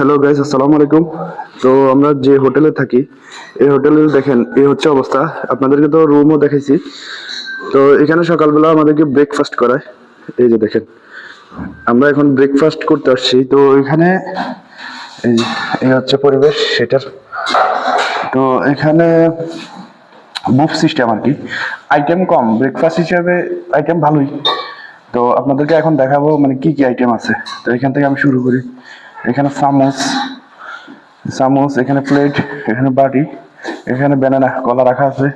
Hello guys আসসালামু আলাইকুম তো আমরা যে হোটেলে থাকি, এই হোটেলে দেখেন, এই হচ্ছে অবস্থা। আপনাদেরকে তো রুমও দেখাইছি। তো এখানে সকালবেলা আমাদেরকে ব্রেকফাস্ট করায়। এই যে দেখেন, আমরা এখন ব্রেকফাস্ট করতে আসছি। তো এখানে, এই হচ্ছে পরিবেশ সেটার তো এখানে বুফ সিস্টেম আর কি। আইটেম কম ব্রেকফাস্ট হিসাবে আইটেম ভালোই। তো আপনাদেরকে এখন দেখাবো মানে কি কি আইটেম আছে। তো এখান থেকে আমি শুরু করি। এখানে চামচ চামচ, এখানে প্লেট এখানে বাটি, এখানে ব্যানানা কলা রাখা আছে,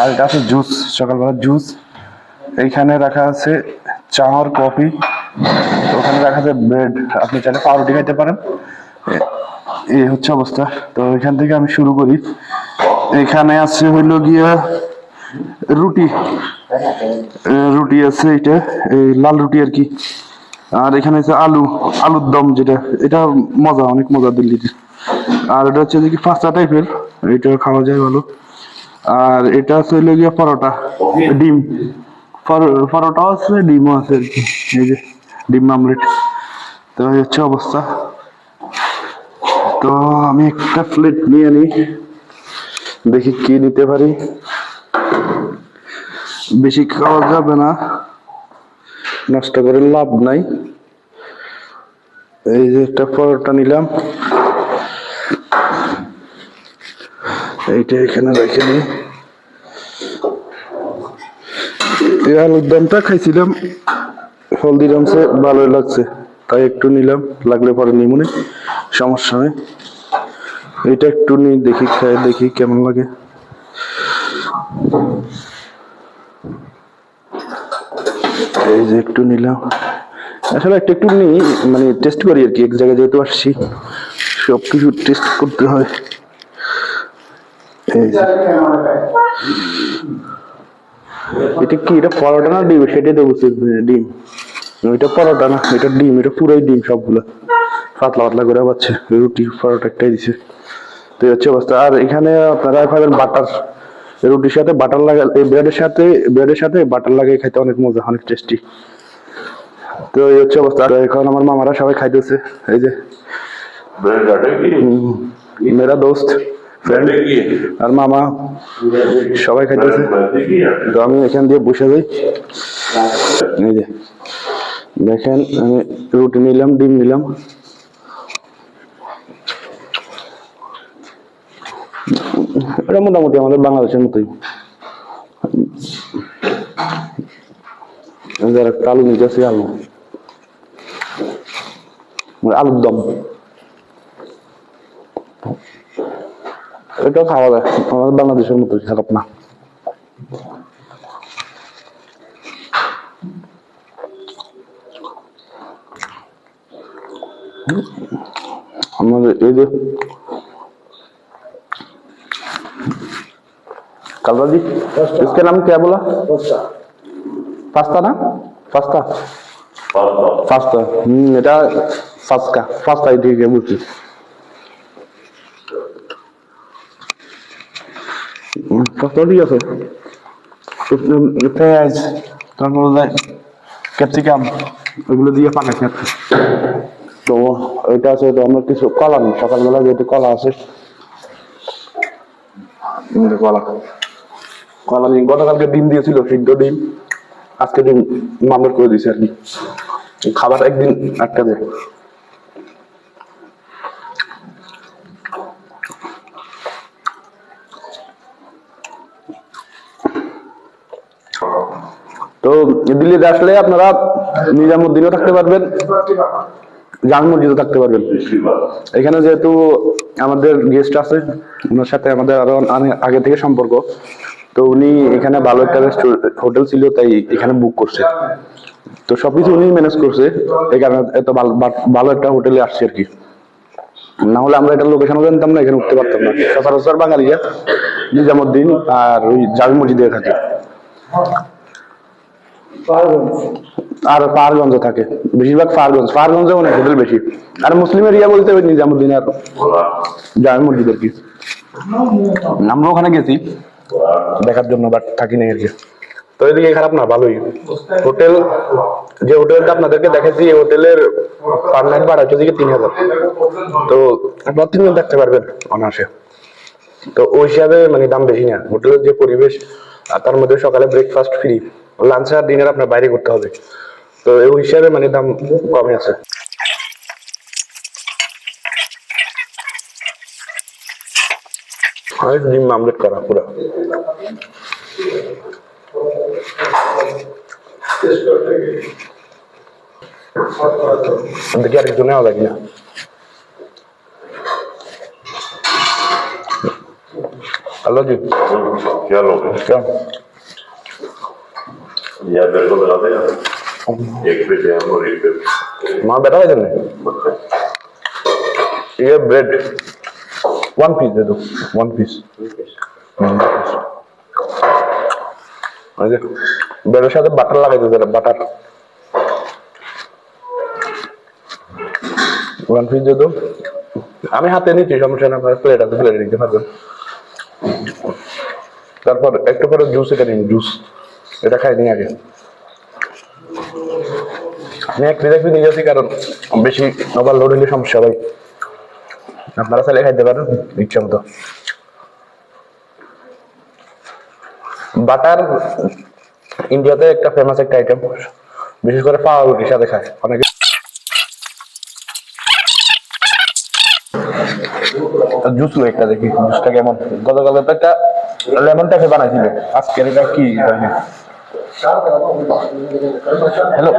আর এটা আছে জুস সকালবেলা জুস এইখানে রাখা আছে চা আর কফি ওখানে রাখা আছে ব্রেড আপনি চাইলে পাউরুটি খাইতে পারেন। এই হচ্ছে অবস্থা। তো এখান থেকে আমি শুরু করি। এখানে আছে হইল গিয়া রুটি। রুটি আছে এটা এই লাল রুটি আর কি। আর এখানে আছে আলু, আলুর দম যেটা, এটা মজা, অনেক মজা দিল্লিতে আর এটা হচ্ছে কি পাস্তা টাইপের এটা খাওয়া যায় ভালো। আর এটা আছে হইল গিয়া পরোটা, ডিম। পর- পরোটাও আছে, ডিমও আছে আর কি, এই যে ডিম আমলেট। তো এই হচ্ছে অবস্থা। তো আমি একটা প্লেট নিয়ে নিই দেখি কি নিতে পারি। বেশি খাওয়া যাবে না, নষ্ট করে লাভ নাই। এই যে একটা পরোটা নিলাম। এইটা এখানে রেখে এই আলুর দমটা খাইছিলাম। হলদিরামসে ভালোই লাগছে। তাই একটু নিলাম, লাগলে পরে নিমুনে সমস্যা নেই। এটা একটু নিই দেখি খাই দেখি কেমন লাগে। এই যে একটু নিলাম। আসলে একটু একটু মানে টেস্ট করি আর কি, এক জায়গায় যেহেতু আসছি সব কিছু টেস্ট করতে হয়। এটা কি, এটা পরোটা না ডিম? সেটাই তো বুঝছি, ডিম। ওইটা পরোটা না, এটা ডিম, এটা পুরোই ডিম সবগুলো। পাতলা পাতলা করে পাচ্ছে রুটি পরোটা একটাই দিছে। তো এই হচ্ছে অবস্থা। আর এখানে আপনারা পাবেন বাটার, রুটির সাথে বাটার লাগা এই ব্রেডের সাথে ব্রেডের সাথে বাটার লাগিয়ে খেতে অনেক মজা, অনেক টেস্টি তো এই হচ্ছে অবস্থা। এখন আমার মামারা সবাই খাই দিয়েছে এই যে। মেরা দোস্ত আর মামা সবাই খাই দিয়েছে তো আমি এখান দিয়ে বসে যাই। এই যে দেখেন আমি রুটি নিলাম ডিম নিলাম। এটা মোটামুটি আমাদের বাংলাদেশের মতোই। যারা কালু নিজে আছে আলু। আলুর দম এটা খাওয়া যায় আমাদের বাংলাদেশের মতোই খারাপ না আমাদের এই যে कालवा जी इसका नाम क्या बोला पास्ता ना पास्ता पास्ता पास्ता हम्म এটা ফাস্কা আছে বুঝছি পাস্তা ঠিক আছে পেঁয়াজ তারপর ক্যাপসিকাম এগুলো দিয়ে পাকাচ্ছি। তো এটা আছে তো আমরা কিছু কলা নিই সকালবেলা যেহেতু কলা আছে কলা কলা নিই গতকালকে ডিম দিয়েছিল সিদ্ধ ডিম আজকে ডিম মামলা করে দিয়েছে আর কি খাবার একদিন একটা দেয় তো দিল্লিতে আসলে আপনারা নিজামুদ্দিনও থাকতে পারবেন জান মসজিদও থাকতে পারবেন। এখানে যেহেতু আমাদের গেস্ট আছে, ওনার সাথে আমাদের আরও আগে থেকে সম্পর্ক। তো উনি এখানে ভালো একটা হোটেল ছিল, তাই এখানে বুক করছে। তো সবকিছু উনি ম্যানেজ করছে, এই কারণে এত ভালো একটা হোটেলে আসছে আর কি। না হলে আমরা এটা লোকেশনও জানতাম না, এখানে উঠতে পারতাম না। সচরাচর বাঙালিরা নিজামুদ্দিন আর ওই জামি মসজিদে থাকে। আর পাহাড়গঞ্জে থাকে। বেশিরভাগ পাহাড়গঞ্জ পাহাড়গঞ্জে অনেক হোটেল বেশি। আর মুসলিম এরিয়া বলতে ওই নিজামুদ্দিন আর মসজিদ আর কি। আমরা ওখানে গেছি। দেখার জন্য বাট থাকি নাই আর কি। তো এদিকে খারাপ না, ভালোই। হোটেল, যে হোটেলটা আপনাদেরকে দেখাচ্ছি এই হোটেলের পার নাইট ভাড়া হচ্ছে দিকে তিন হাজার তো আপনারা তিনজন থাকতে পারবেন অনায়াসে। তো ওই হিসাবে মানে দাম বেশি না। হোটেলের যে পরিবেশ তার মধ্যে সকালে ব্রেকফাস্ট ফ্রি লাঞ্চ আর ডিনার আপনার বাইরে করতে হবে তো ওই হিসাবে মানে দাম কমে আছে হয় ডিম আমলেট করা পুরো দেখি আর কিছু নেওয়া লাগে না হ্যালো জি क्या लोग हैं क्या या मेरे को बता देना एक पे जैम और एक पे माँ बैठा है जन्ने ये ब्रेड वन पीस दे दो वन पीस ব্রেডের সাথে বাটার লাগাই দিতে বাটার ওয়ান পিস দিয়ে দাও আমি হাতে নিচ্ছি সমস্যা না আপনার প্লেট আছে প্লেটে নিতে পারবেন তারপর একটু পরে জুস এটা নিন জুস এটা খাই নি আগে। আমি এক প্লেট নিয়ে যাচ্ছি কারণ বেশি ওভারলোড হলে সমস্যা ভাই আপনারা চাইলে খাইতে পারেন, ইচ্ছা মতো। বাটার ইন্ডিয়াতে একটা ফেমাস একটা আইটেম বিশেষ করে পাওয়া রুটির সাথে খায়। অনেকে জুস একটা দেখি, জুসটা কেমন? গতকালে একটা লেমন টাইপে বানাইছিল। আজকের এটা কি हेलो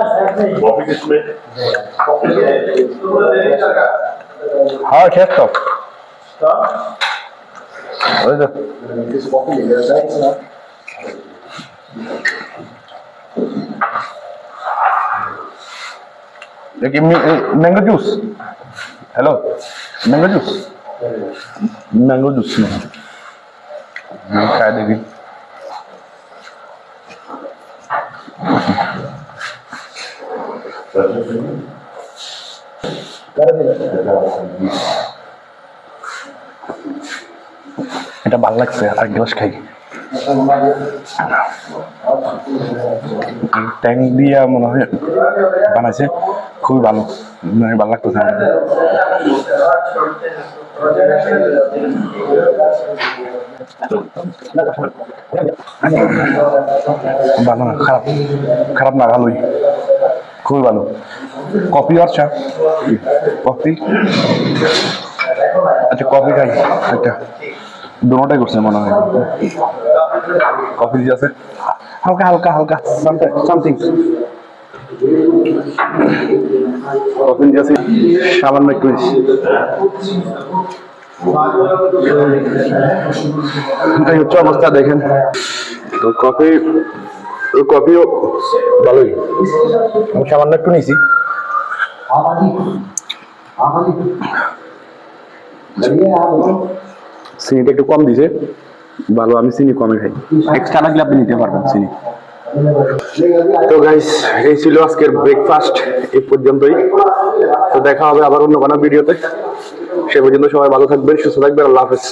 हाँ ठीक तो mango juice hello mango juice mango juice नहीं खाया देगी এটা ভালো লাগছে, আর গ্লাস খাই ট্যাং দিয়া মনে হয় বানাইছে, খুবই ভালো মানে ভালো লাগতেছে। ভালো না খারাপ খারাপ না, ভালোই। খুবই ভালো। কফি আর চা কফি? আচ্ছা কফি খাই একটা দুটাই করছে মনে হয়। কফি দিয়ে আছে। হালকা হালকা হালকা সামথিং কফি দিয়ে আছে সামান্য একটু বেশি। এটাই হচ্ছে অবস্থা দেখেন। তো কফি কফিও ভালোই। আমি সামান্য একটু নিয়েছি চিনিটা একটু কম দিছে। ভালো আমি চিনি কমে খাই। এক্সট্রা লাগলে আপনি নিতে পারবেন চিনি। তো গাইস এই ছিল আজকের ব্রেকফাস্ট এই পর্যন্তই। তো দেখা হবে আবার অন্য কোনো ভিডিওতে। সে পর্যন্ত সবাই ভালো থাকবেন, সুস্থ থাকবেন, আল্লাহ হাফেজ।